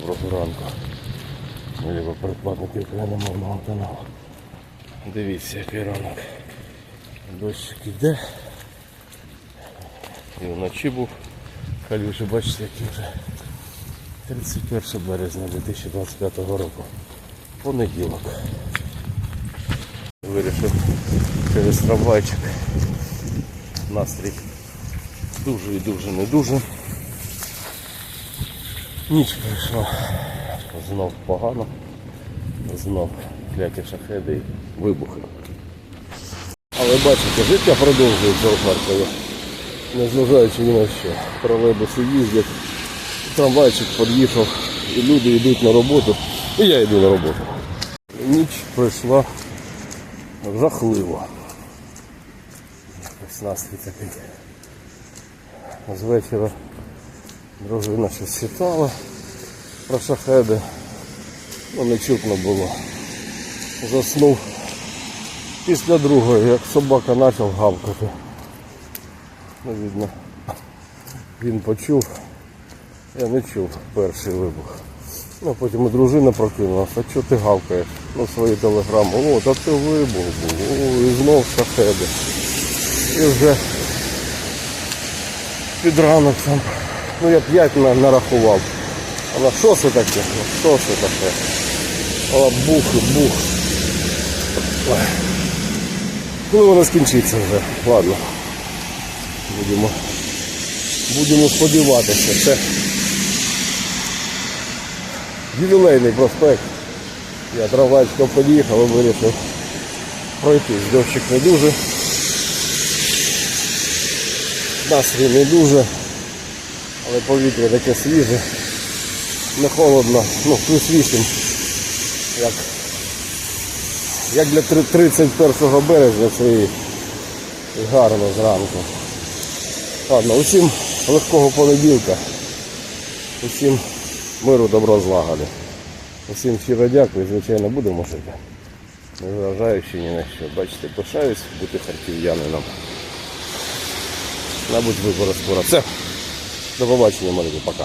Доброго ранку. Мої передплатники україномовного каналу. Дивіться, який ранок. Дощик іде. І вночі був. Калюжі, бачите, які вже 31 березня 2025 року. Понеділок. Вирішив через трамвайчик. Настрій дуже і дуже не дуже. Ніч прийшла знов погано, знов кляті шахеди і вибухи. Але бачите, життя продовжується у Харкові, незважаючи ні на що. Тролейбуси їздять, трамвайчик під'їхав, і люди йдуть на роботу, і я йду на роботу. Ніч пройшла жахливо. Настрій такий. З вечора Дружина щось читала про шахеди. Ну не чутно було. Заснув після другої, як собака почав гавкати. Ну, видно, він почув. Я не чув перший вибух. Ну, потім і дружина прокинулася, а чого ти гавкаєш? Ну, свої телеграми. О, та це вибух був. О, і знов шахеди. І вже під ранок там. Ну я п'ять на- нарахував. Вона що це таке? Ну, що це таке? О, бух бух. Коли воно скінчиться вже? Ладно. Будемо, будемо сподіватися. Це ювілейний проспект. Я трамвайчиком під'їхав і вирішив пройтись. Дощик не дуже. Настрій не дуже. Але повітря таке свіже, не холодно, ну плюс 8, як, як для 31 березня це і, гарно зранку. Ладно, усім легкого понеділка, усім миру, добро, злагоди. Усім щиро дякую, звичайно, будемо жити. Незважаючи ні на що. Бачите, пишаюсь бути харків'янином. Мабуть, вибори скоро. Все. До побачення, малюки, пока.